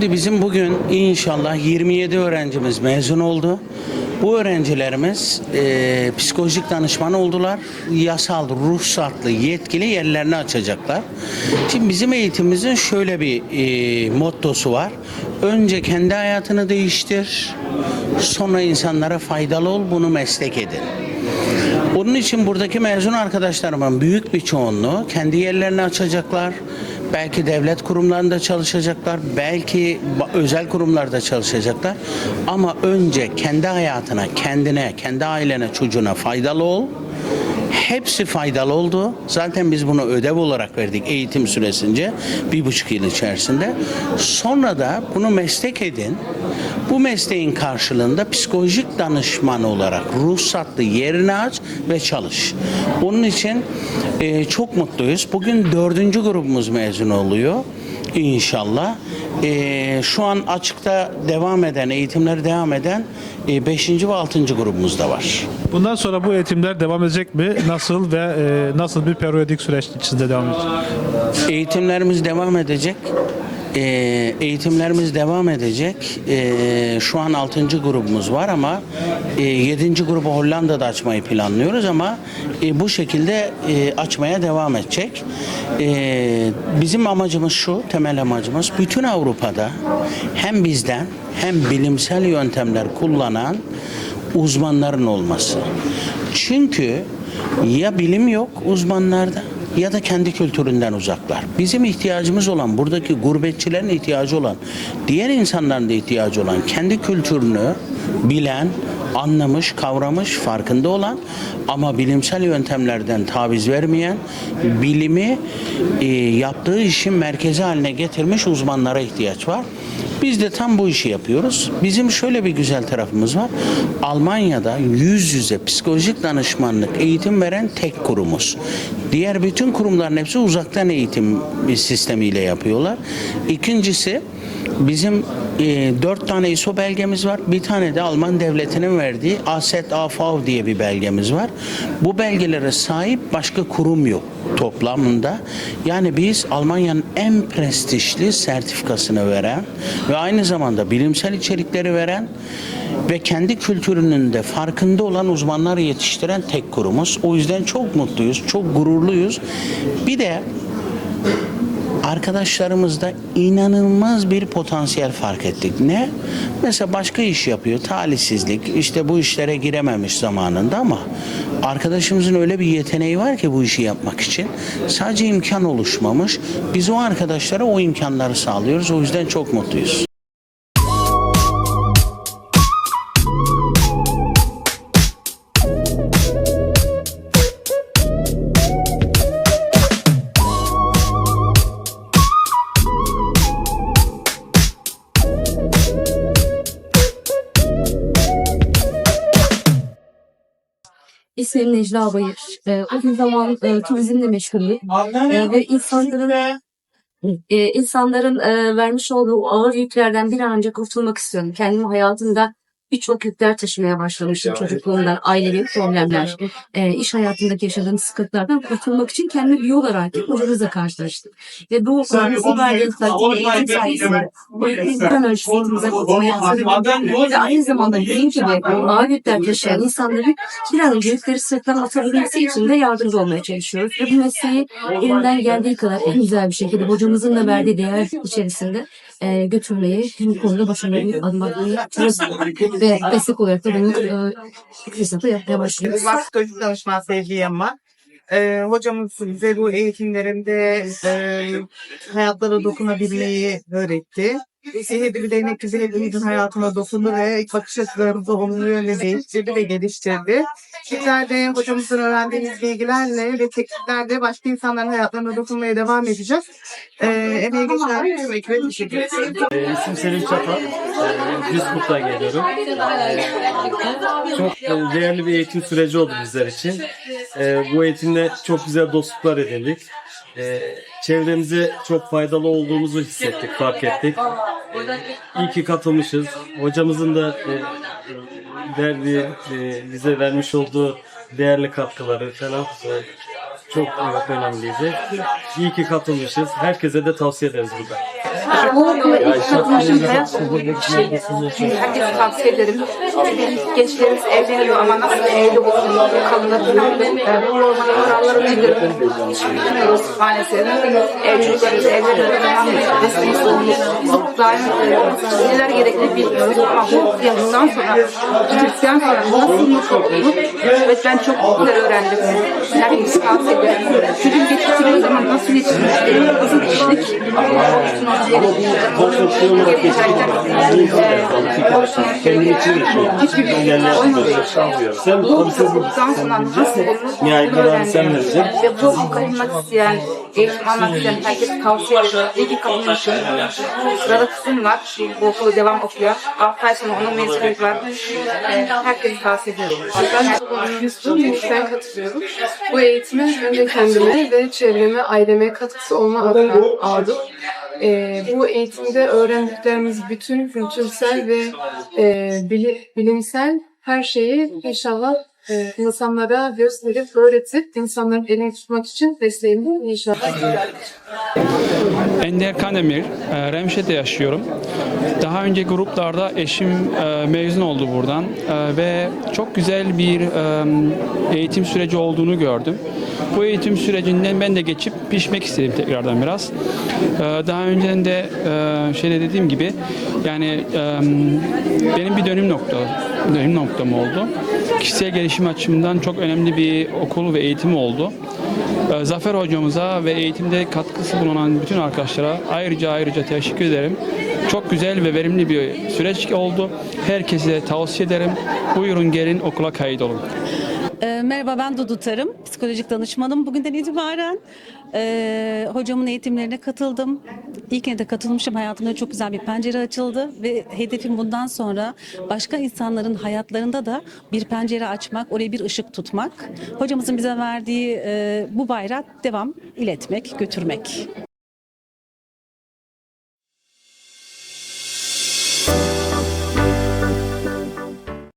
Şimdi bizim bugün inşallah 27 öğrencimiz mezun oldu. Bu öğrencilerimiz e, psikolojik danışman oldular. Yasal, ruhsatlı, yetkili yerlerini açacaklar. Şimdi bizim eğitimimizin şöyle bir e, mottosu var. Önce kendi hayatını değiştir, sonra insanlara faydalı ol, bunu meslek edin. Onun için buradaki mezun arkadaşlarımın büyük bir çoğunluğu kendi yerlerini açacaklar. Belki devlet kurumlarında çalışacaklar, belki özel kurumlarda çalışacaklar. Ama önce kendi hayatına, kendine, kendi ailene, çocuğuna faydalı ol. Hepsi faydalı oldu. Zaten biz bunu ödev olarak verdik eğitim süresince bir buçuk yıl içerisinde. Sonra da bunu meslek edin. Bu mesleğin karşılığında psikolojik danışman olarak ruhsatlı yerini aç ve çalış. Onun için e, çok mutluyuz. Bugün dördüncü grubumuz mezun oluyor. İnşallah. E, şu an açıkta devam eden, eğitimleri devam eden 5. ve 6. grubumuz da var. Bundan sonra bu eğitimler devam edecek mi? Nasıl ve e, nasıl bir periyodik süreç içinde devam edecek? Eğitimlerimiz devam edecek. Ee, eğitimlerimiz devam edecek. Ee, şu an 6. grubumuz var ama e, 7. grubu Hollanda'da açmayı planlıyoruz ama e, bu şekilde e, açmaya devam edecek. Ee, bizim amacımız şu, temel amacımız bütün Avrupa'da hem bizden hem bilimsel yöntemler kullanan uzmanların olması. Çünkü ya bilim yok uzmanlarda ya da kendi kültüründen uzaklar. Bizim ihtiyacımız olan, buradaki gurbetçilerin ihtiyacı olan, diğer insanların da ihtiyacı olan kendi kültürünü bilen, anlamış, kavramış, farkında olan ama bilimsel yöntemlerden taviz vermeyen, bilimi e, yaptığı işin merkezi haline getirmiş uzmanlara ihtiyaç var. Biz de tam bu işi yapıyoruz. Bizim şöyle bir güzel tarafımız var. Almanya'da yüz yüze psikolojik danışmanlık eğitim veren tek kurumuz. Diğer bütün kurumların hepsi uzaktan eğitim sistemiyle yapıyorlar. İkincisi bizim e, dört tane ISO belgemiz var. Bir tane de Alman devletinin verdiği ASET AFAV diye bir belgemiz var. Bu belgelere sahip başka kurum yok toplamında. Yani biz Almanya'nın en prestijli sertifikasını veren ve aynı zamanda bilimsel içerikleri veren ve kendi kültürünün de farkında olan uzmanları yetiştiren tek kurumuz. O yüzden çok mutluyuz, çok gururluyuz. Bir de arkadaşlarımızda inanılmaz bir potansiyel fark ettik. Ne? Mesela başka iş yapıyor, talihsizlik, işte bu işlere girememiş zamanında ama arkadaşımızın öyle bir yeteneği var ki bu işi yapmak için. Sadece imkan oluşmamış. Biz o arkadaşlara o imkanları sağlıyoruz. O yüzden çok mutluyuz. İsmim Necla Bayır. Ee, uzun zaman e, turizmle meşgulüm. Ee, ve insanların e, insanların e, vermiş olduğu ağır yüklerden bir an önce kurtulmak istiyorum. Kendimi hayatımda birçok yükler taşımaya başlamıştım çocukluğumdan. Ailevi problemler, e, iş hayatındaki yaşadığım sıkıntılardan kurtulmak için kendime bir yol ararken hocamızla karşılaştım. Ve bu bu verdiğim eğitim sayesinde bu eğitimden önce sırtımıza kurtulmaya hazırladım. Ve aynı zamanda dediğim gibi ağır yükler taşıyan insanların bir an önce yükleri sırtlarına atabilmesi için de yardımcı olmaya çalışıyoruz. Ve bu mesleği elimden geldiği kadar en güzel bir şekilde hocamızın da verdiği değer içerisinde e, götürmeyi, bu konuda başarılı adım atmayı. Ve destek olarak da bunu e, hizmete yapmaya başlıyoruz. Ben psikolojik danışman Sevgi Yaman. Ee, hocamız bize bu eğitimlerinde e, hayatlara dokunabilmeyi öğretti. Sihirli bir değnek bizi hepimizin hayatına dokundu ve bakış açılarımızı olumlu yönde değiştirdi ve geliştirdi. Bizler de hocamızdan öğrendiğimiz bilgilerle ve tekniklerle başka insanların hayatlarına dokunmaya devam edeceğiz. Ee, emeği geçen tüm ekibe teşekkür ederim. Ee, İsmim Selim Çapar. Ee, Düzburt'tan geliyorum. Ee, Çok e, değerli bir eğitim süreci oldu bizler için. Ee, Bu eğitimde çok güzel dostluklar edindik. Ee, Çevremize çok faydalı olduğumuzu hissettik, fark ettik. İyi ki katılmışız. Hocamızın da e, verdiği, e, bize vermiş olduğu değerli katkıları falan e, çok evet, önemliydi. İyi ki katılmışız. Herkese de tavsiye ederiz burada. Bu okula ilk katılışım hayat bir şeydi. Herkese tavsiye ederim. Gençlerimiz evleniyor ama nasıl evli falan. E, Bu ormanın kuralları nedir? Bilmiyoruz maalesef. Evliliklerimiz evleniyor. Tamam mı? Resmi sorumluluk. Daim neler gerekli bilmiyoruz ama bu yaştan sonra, gittikten sonra nasıl mutlu? Evet ben çok güzel öğrendim. Herkese tavsiye ederim. Çocuk zaman nasıl yetiştirmek, nasıl işlik, Kendin için geçiyor. Hiçbir bilgi olmadığı Sen bu komiser hukuktan sonra nasıl olur? Nihai kararı sen vereceksin. Ve bu katılmak isteyen, eğitim almak isteyen ederim. İyi ki katılmışım. Sırada kızım var. Bu okulu devam okuyor. 6 ay sonra Herkese tavsiye ediyorum. Ben Yusuf Yüksel'e katılıyorum. Bu eğitimi önce kendime ve çevreme, aileme katkısı olma adına aldım. Ee, bu eğitimde öğrendiklerimiz bütün kültürsel ve e, bili- bilimsel her şeyi inşallah e, insanlara gösterip, öğretip insanların elini tutmak için desteğimi inşallah. Ender Kandemir, e, Remşet'te yaşıyorum. Daha önce gruplarda eşim e, mezun oldu buradan e, ve çok güzel bir eğitim süreci olduğunu gördüm. Bu eğitim sürecinden ben de geçip pişmek istedim tekrardan biraz. Daha önceden de şeyde dediğim gibi yani benim bir dönüm nokta dönüm noktam oldu. Kişisel gelişim açımından çok önemli bir okul ve eğitim oldu. Ee, Zafer hocamıza ve eğitimde katkısı bulunan bütün arkadaşlara ayrıca ayrıca teşekkür ederim. Çok güzel ve verimli bir süreç oldu. Herkese tavsiye ederim. Buyurun gelin okula kaydolun. Ee, Merhaba ben Dudu Tarım, psikolojik danışmanım. Bugünden itibaren e, hocamın eğitimlerine katıldım. İlkine de katılmışım. Hayatımda çok güzel bir pencere açıldı ve hedefim bundan sonra başka insanların hayatlarında da bir pencere açmak, oraya bir ışık tutmak. Hocamızın bize verdiği e, bu bayrak devam iletmek, götürmek.